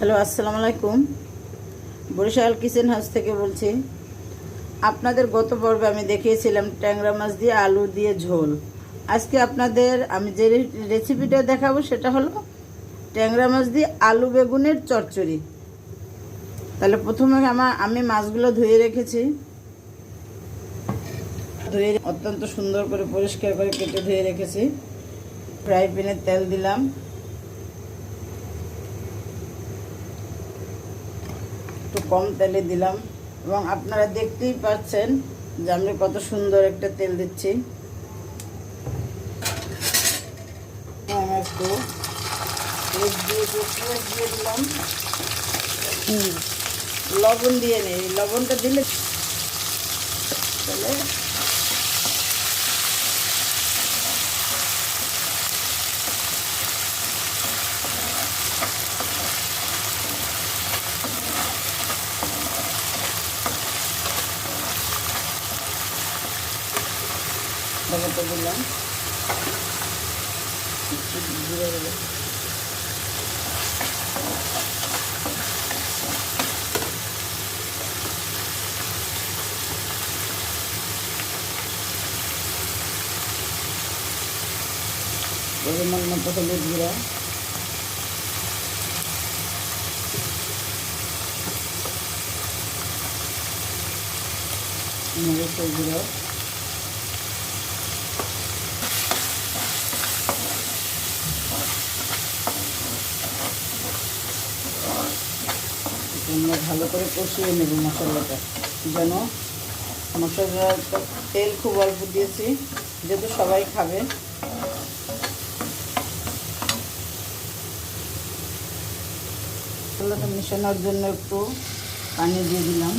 Hello, আসসালামু আলাইকুম। Barishal kitchen house থেকে বলছি, আপনাদের গত পর্বে আমি দেখিয়েছিলাম ট্যাংরা মাছ দিয়ে আলু দিয়ে ঝোল। আজকে আপনাদের আমি যে রেসিপিটা দেখাবো সেটা হলো ট্যাংরা মাছ দিয়ে আলু বেগুনের চচ্চড়ি। তাহলে প্রথমে আমার আমি মাছগুলো ধুয়ে রেখেছি। ধুয়ে অত্যন্ত সুন্দর করে পরিষ্কার করে কেটে ধুয়ে রেখেছি। ফ্রাই প্যানে তেল দিলাম। একটু কম তেলে দিলাম। এবং আপনারা দেখতেই পাচ্ছেন যে আমি কত সুন্দর একটা তেল দিচ্ছি। একটু দিয়ে দিলাম। লবণ দিয়ে নেই। লবণটা দিলে তাহলে লবণটা দিলাম একটু জিরে দিলাম। পরিমাণ মতো হলুদ গুঁড়া। মরিচের গুঁড়ো। আমরা ভালো করে কষিয়ে নেব মশলাটা। যেন মশলাটা তেল খুব অল্প দিয়েছি, যেহেতু সবাই খাবে। মশলাটা মেশানোর জন্য একটু পানি দিয়ে দিলাম।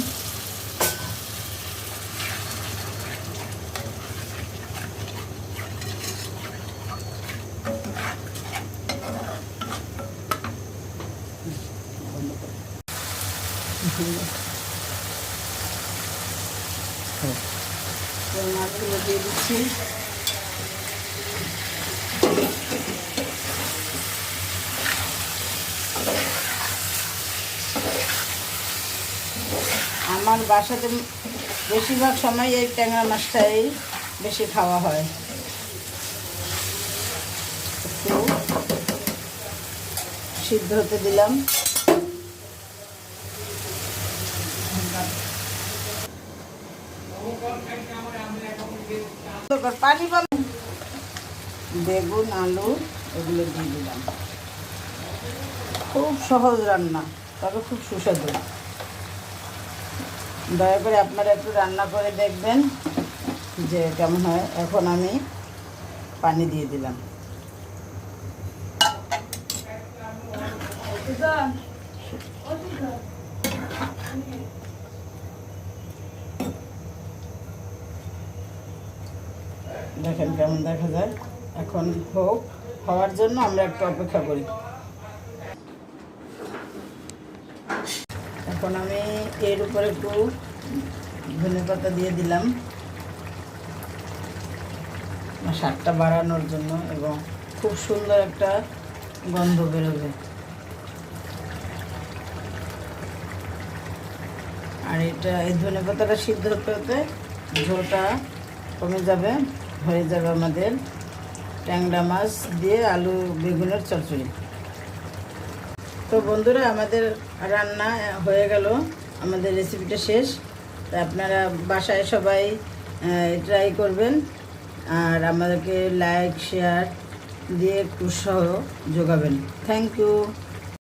মাছগুলো দিয়ে দিচ্ছি আমার বাসাতে বেশিরভাগ সময় এই ট্যাংরা মাছটাই বেশি খাওয়া হয়। সিদ্ধ হতে দিলাম। পানি পাবো বেগুন, আলু, এগুলো দিয়ে দিলাম। খুব সহজ রান্না, তবে খুব সুস্বাদু। দয়া করে আপনারা একটু রান্না করে দেখবেন যে কেমন হয়। এখন আমি পানি দিয়ে দিলাম। দেখেন কেমন দেখা যায়। এখন হোক হওয়ার জন্য আমরা একটু অপেক্ষা করি। এখন আমি এর উপরে একটু ধনে পাতা দিয়ে দিলাম। স্বাদটা বাড়ানোর জন্য এবং খুব সুন্দর একটা গন্ধ বেরোবে। আর এটা, এই ধনে পাতাটা সিদ্ধ হতে হতে ঝোলটা কমে যাবে। হয়ে যাবে আমাদের ট্যাংরা মাছ দিয়ে আলু বেগুনের চচ্চড়ি। তো বন্ধুরা, আমাদের রান্না হয়ে গেল, আমাদের রেসিপিটা শেষ। তা আপনারা বাসায় সবাই ট্রাই করবেন আর আমাদেরকে লাইক শেয়ার দিয়ে একটু উৎসাহ যোগাবেন। Thank you